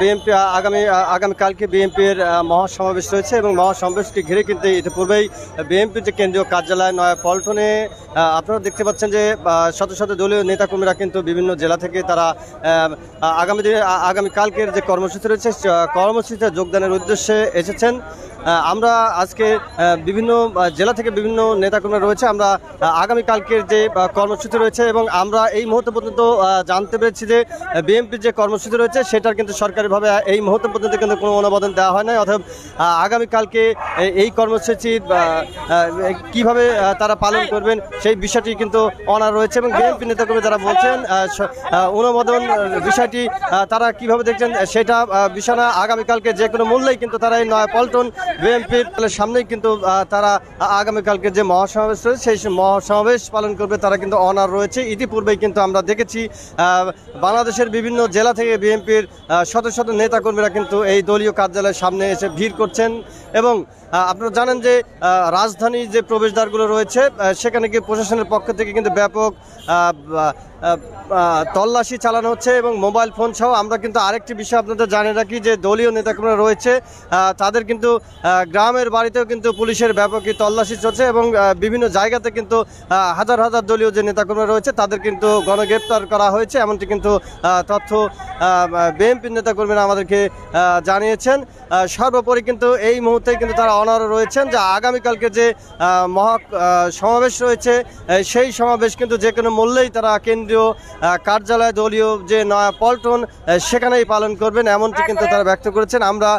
BNP, আগামী, আগামীকালকে বিএনপির মহাসমাবেশ রয়েছে এবং মহাসমাবেশকে ঘিরে কিন্তু ইতিপূর্বেই বিএনপির যে কেন্দ্রীয় কার্যালয় নয়া পল্টনে আপনারা দেখতে পাচ্ছেন যে শত শত দলীয় নেতাকর্মীরা কিন্তু বিভিন্ন জেলা থেকে তারা আগামী দিনে, আগামীকালকের যে কর্মসূচি রয়েছে কর্মসূচিতে যোগদানের উদ্দেশ্যে এসেছেন। আমরা আজকে বিভিন্ন জেলা থেকে বিভিন্ন নেতাকর্মীরা রয়েছে। আমরা আগামীকালকের যে কর্মসূচি রয়েছে এবং আমরা এই মুহূর্ত পর্যন্ত জানতে পেরেছি যে বিএনপির যে কর্মসূচি রয়েছে, সেটার কিন্তু সরকারিভাবে এই মুহূর্ত পর্যন্ত কিন্তু কোনো অনুমোদন দেওয়া হয় নাই। অথবা আগামীকালকে এই কর্মসূচি কীভাবে তারা পালন করবেন, সেই বিষয়টি কিন্তু অনার রয়েছে এবং বিএনপি নেতাকর্মী যারা বলছেন অনুমোদন বিষয়টি তারা কীভাবে দেখছেন, সেটা বিষয় না। আগামীকালকে যে কোনো মূল্যেই কিন্তু তারা এই নয়া পল্টন বিএনপির সামনেই কিন্তু তারা আগামীকালকে যে মহাসমাবেশ রয়েছে, সেই মহাসমাবেশ পালন করবে তারা কিন্তু অনার রয়েছে। ইতিপূর্বেই কিন্তু আমরা দেখেছি বাংলাদেশের বিভিন্ন জেলা থেকে বিএনপির শত শত নেতাকর্মীরা কিন্তু এই দলীয় কার্যালয়ের সামনে এসে ভিড় করছেন এবং আপনারা জানেন যে রাজধানী যে প্রবেশদ্বারগুলো রয়েছে সেখানে কি প্রশাসনের পক্ষ থেকে কিন্তু ব্যাপক তল্লাশি চালানো হচ্ছে এবং মোবাইল ফোন সহ আমরা কিন্তু আরেকটি বিষয় আপনাদের জানিয়ে রাখি যে দলীয় নেতাকর্মীরা রয়েছে তাদের কিন্তু গ্রামের বাড়িতেও কিন্তু পুলিশের ব্যাপকই তল্লাশি চলছে এবং বিভিন্ন জায়গাতে কিন্তু হাজার হাজার দলীয় যে নেতাকর্মীরা রয়েছে, তাদের কিন্তু গণগ্রেপ্তার করা হয়েছে। এমনটি কিন্তু তথ্য বিএনপির নেতাকর্মীরা আমাদেরকে জানিয়েছেন। সর্বোপরি কিন্তু এই মুহূর্তে কিন্তু তারা অনার রয়েছেন যে আগামীকালকে যে মহা সমাবেশ রয়েছে সেই সমাবেশ কিন্তু যে কোনো মূল্যেই তারা কেন্দ্রীয় কার্যালয়, দলীয় যে নয়া পল্টন সেখানেই পালন করবেন, এমনটি কিন্তু তারা ব্যক্ত করেছেন। আমরা